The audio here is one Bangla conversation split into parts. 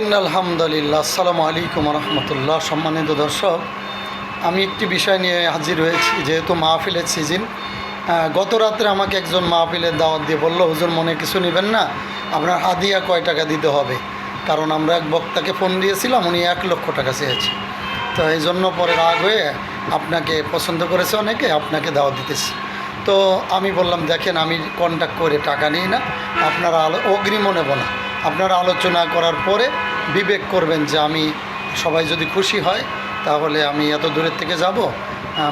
ইন্নালহামদুলিল্লাহ, আসসালামু আলাইকুম রহমতুল্লাহ সম্মানিত দর্শক, আমি একটি বিষয় নিয়ে হাজির হয়েছি, যেহেতু মাহফিলের সিজন। গত রাত্রে আমাকে একজন মাহফিলের দাওয়াত দিয়ে বলল, হুজুর, মনে কিছু নেবেন না? আপনার হাদিয়া কয় টাকা দিতে হবে? কারণ আমরা এক বক্তাকে ফোন দিয়েছিলাম, উনি এক লক্ষ টাকা চেয়েছে। তো এই জন্য পরে রাগ হয়ে আপনাকে পছন্দ করেছে অনেকে, আপনাকে দাওয়াত দিতেছি। তো আমি বললাম, দেখেন, আমি কন্ট্যাক্ট করে টাকা নিই না, আপনারা অগ্রিমও নেব না। আপনারা আলোচনা করার পরে বিবেক করবেন যে আমি সবাই যদি খুশি হয়, তাহলে আমি এত দূরের থেকে যাব।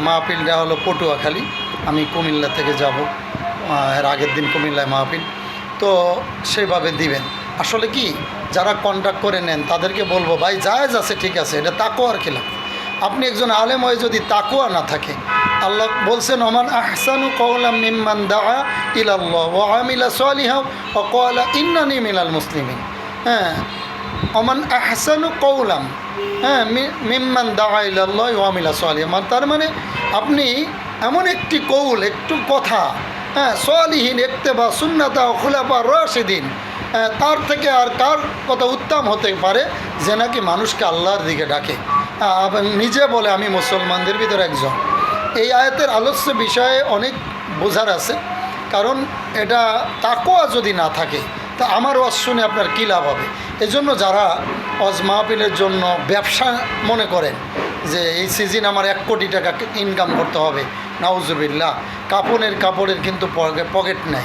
মাহফিলটা হলো পটুয়াখালী। আমি কুমিল্লা থেকে যাব। এর আগের দিন কুমিল্লায় মাহফিল। তো সেইভাবে দিবেন। আসলে কি, যারা কন্ট্যাক্ট করে নেন, তাদেরকে বলব, ভাই, জায়েজ আছে, ঠিক আছে, এটা তাকোয়ার খেলাফ। আপনি একজন আলেম হয়ে যদি তাকুয়া না থাকে আল্লাহ বলছেন ওমান আহসানু কৌলাম মিম্মান দাআ ইলাল্লাহ ওয়া আমিলা সালিহা ওয়া ক্বালা ইন্নানি মিনাল মুসলিমিন। হ্যাঁ ওমান আহসানু কৌলাম হ্যাঁ মিম্মান দাআ ইলাল্লাহ ওয়া আমিলা সালিহা। মানে তার মানে আপনি এমন একটি কৌল একটু কথা হ্যাঁ সোয়ালিহীন একতেবা সুন্নাতা খুলাফা রশিদিন হ্যাঁ, তার থেকে আর কার কথা উত্তম হতে পারে যে নাকি মানুষকে আল্লাহর দিকে ডাকে। নিজে বলে আমি মুসলমানদের ভিতরে একজন। এই আয়াতের আলস্য বিষয়ে অনেক বোঝার আছে। কারণ এটা তাকোয়া যদি না থাকে, তা আমার ওয়াজ শুনে আপনার কী লাভ হবে? এজন্য যারা অজ মাহফিলের জন্য ব্যবসা মনে করেন, যে এই সিজন আমার এক কোটি টাকা ইনকাম করতে হবে, নাউজুবিল্লাহ কাপড়ের কাপড়ের কিন্তু পকে- পকেট নেই।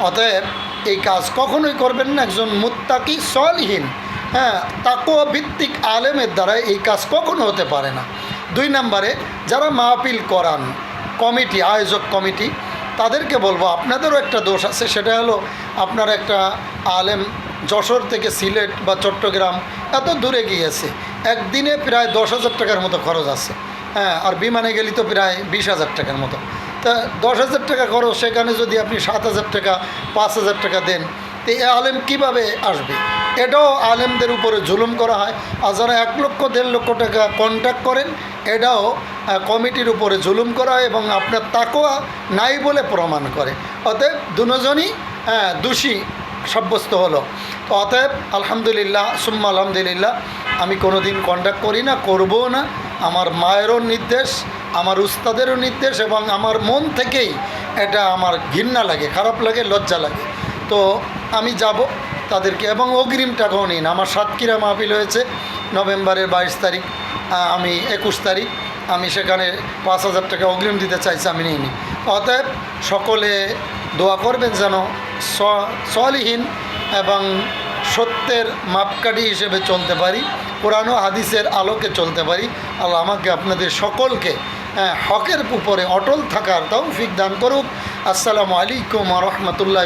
অতএব এই কাজ কখনোই করবেন না, একজন মুত্তাকি সলহীন। হ্যাঁ তাকুয়া ভিত্তিক আলেমের দ্বারা এই কাজ কখনো হতে পারে না। দুই নম্বরে যারা মাহফিল করান, কমিটি, আয়োজক কমিটি, তাদেরকে বলব, আপনাদেরও একটা দোষ আছে, সেটা হলো আপনার একটা আলেম যশোর থেকে সিলেট বা চট্টগ্রাম এত দূরে গিয়েছে, একদিনে প্রায় দশ হাজার টাকার মতো খরচ আছে। হ্যাঁ আর বিমানে গেলি তো প্রায় বিশ হাজার টাকার মতো। তা দশ হাজার টাকা খরচ, সেখানে যদি আপনি সাত হাজার টাকা, পাঁচ হাজার টাকা দেন, তো এই আলেম কীভাবে আসবে? এটাও আলেমদের উপরে জুলুম করা হয়। আর যারা এক লক্ষ, দেড় লক্ষ টাকা কন্ট্যাক্ট করেন, এটাও কমিটির উপরে জুলুম করা হয় এবং আপনার তাকোয়া নাই বলে প্রমাণ করে। অতএব দুজনই দোষী সাব্যস্ত হলো। তো অতএব আলহামদুলিল্লাহ, সুম্মা আলহামদুলিল্লাহ, আমি কোনো দিন কন্ট্যাক্ট করি না, করবও না। আমার মায়েরও নির্দেশ, আমার উস্তাদেরও নির্দেশ এবং আমার মন থেকেই এটা আমার ঘৃণা লাগে, খারাপ লাগে, লজ্জা লাগে। তো আমি যাব। তাদেরকে এবং অগ্রিম টাকাও নিন। আমার সাতক্ষীরা মাহফিল হয়েছে নভেম্বরের বাইশ তারিখ আমি একুশ তারিখ। আমি সেখানে পাঁচ হাজার টাকা অগ্রিম দিতে চাইছি আমি নিইনি। অতএব সকলে দোয়া করবেন যেন সলিহীন এবং সত্যের মাপকাঠি হিসেবে চলতে পারি পুরানো হাদিসের আলোকে চলতে পারি। আল্লাহ আমাকে আপনাদের সকলকে হ্যাঁ, হকের উপরে অটল থাকার তৌফিক দান করুক। আসসালামু আলাইকুম রহমতুল্লাহ